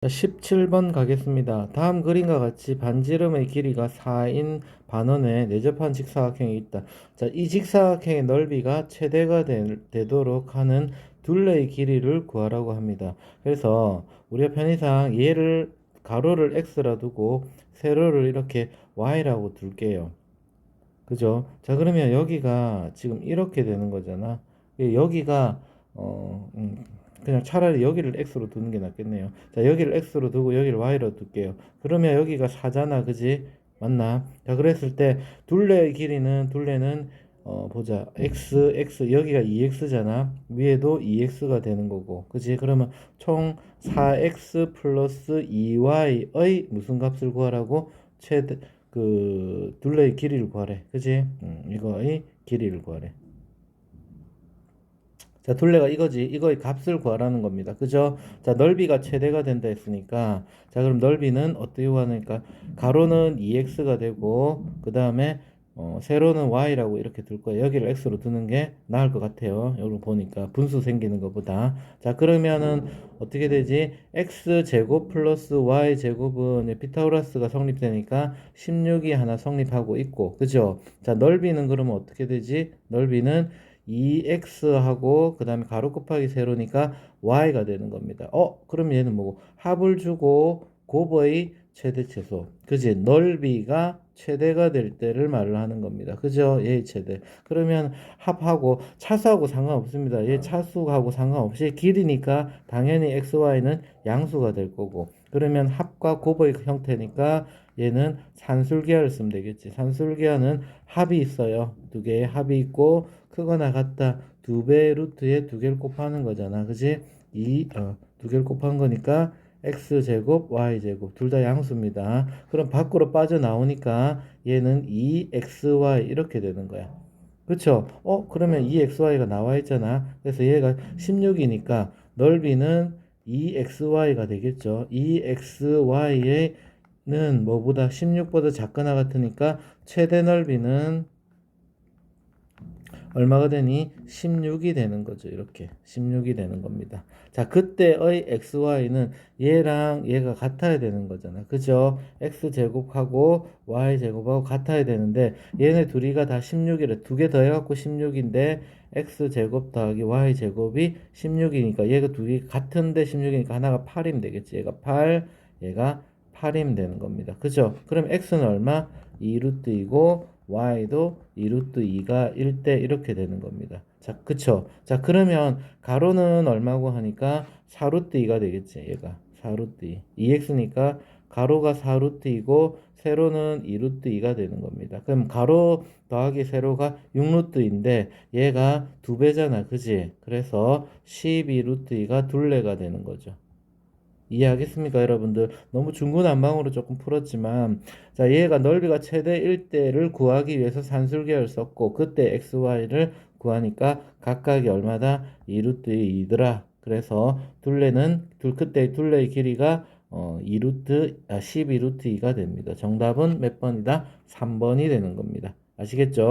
자, 17번 가겠습니다. 다음 그림과 같이 반지름의 길이가 4인 반원의 내접한 직사각형이 있다. 자, 이 직사각형의 넓이가 최대가 되, 되도록 하는 둘레의 길이를 구하라고 합니다. 그래서 우리가 편의상 얘를 가로를 x라 두고 세로를 이렇게 y라고 둘게요. 그죠? 자, 그러면 여기가 지금 이렇게 되는 거잖아. 여기가 어, 음, 그냥 차라리 여기를 x로 두는 게 낫겠네요. 자, 여기를 x로 두고 여기를 y로 둘게요. 그러면 여기가 4잖아. 그지? 맞나? 자, 그랬을 때 둘레의 길이는 둘레는 어, 보자. x, x 여기가 2x잖아. 위에도 2x가 되는 거고. 그지? 그러면 총 4x 플러스 2y의 무슨 값을 구하라고? 최대 그 둘레의 길이를 구하래. 그지? 음, 이거의 길이를 구하래. 자, 둘레가 이거지. 이거의 값을 구하라는 겁니다. 그죠? 자, 넓이가 최대가 된다 했으니까 자, 그럼 넓이는 어떻게 구하니까 가로는 2x가 되고 그 다음에 어, 세로는 y라고 이렇게 둘 거예요. 여기를 x로 두는 게 나을 것 같아요. 여기 보니까 분수 생기는 것보다. 자, 그러면은 어떻게 되지? x 제곱 플러스 y 제곱은 피타고라스가 성립되니까 16이 하나 성립하고 있고, 그죠? 자, 넓이는 그러면 어떻게 되지? 넓이는 2x하고 그 다음에 가로 곱하기 세로니까 y가 되는 겁니다. 어? 그럼 얘는 뭐고? 합을 주고 곱의 최대 최소. 그지? 넓이가 최대가 될 때를 말을 하는 겁니다. 그죠? 얘의 최대. 그러면 합하고 차수하고 상관없습니다. 얘 차수하고 상관없이 길이니까 당연히 xy는 양수가 될 거고. 그러면 합과 곱의 형태니까 얘는 산술기하를 쓰면 되겠지. 산술기하는 합이 있어요. 두 개의 합이 있고 크거나 같다. 두 배 루트에 두 개를 곱하는 거잖아. 그지? 이, 어, 두 개를 곱한 거니까 x제곱, y제곱 둘 다 양수입니다. 그럼 밖으로 빠져나오니까 얘는 2xy 이렇게 되는 거야. 그쵸? 어, 그러면 2xy가 나와 있잖아. 그래서 얘가 16이니까 넓이는 2xy가 되겠죠. 2xy 는 뭐보다 16보다 작거나 같으니까 최대 넓이는 얼마가 되니? 16이 되는 거죠. 이렇게 16이 되는 겁니다. 자, 그때의 xy는 얘랑 얘가 같아야 되는 거잖아. 그죠? x제곱하고 y제곱하고 같아야 되는데 얘네 둘이가 다 16이래. 두 개 더해 갖고 16인데 x제곱 더하기 y제곱이 16이니까 얘가 두개 같은데 16이니까 하나가 8이면 되겠지. 얘가 8, 얘가 8이면 되는 겁니다. 그죠? 그럼 x는 얼마? 2루트이고 y도 2루트 2가 1대 이렇게 되는 겁니다. 자, 그쵸? 자, 그러면 가로는 얼마고 하니까 4루트 2가 되겠지, 얘가. 4루트 2. 2x니까 가로가 4루트 2고 세로는 2루트 2가 되는 겁니다. 그럼 가로 더하기 세로가 6루트인데 얘가 두 배잖아, 그지? 그래서 12루트 2가 둘레가 되는 거죠. 이해하겠습니까, 여러분들? 너무 중구난방으로 조금 풀었지만, 자, 얘가 넓이가 최대 1대를 구하기 위해서 산술계를 썼고, 그때 xy를 구하니까 각각이 얼마다? 2루트 2더라. 그래서 둘레는, 둘, 그때 둘레의 길이가 어, 2루트, 아, 12루트 2가 됩니다. 정답은 몇 번이다? 3번이 되는 겁니다. 아시겠죠?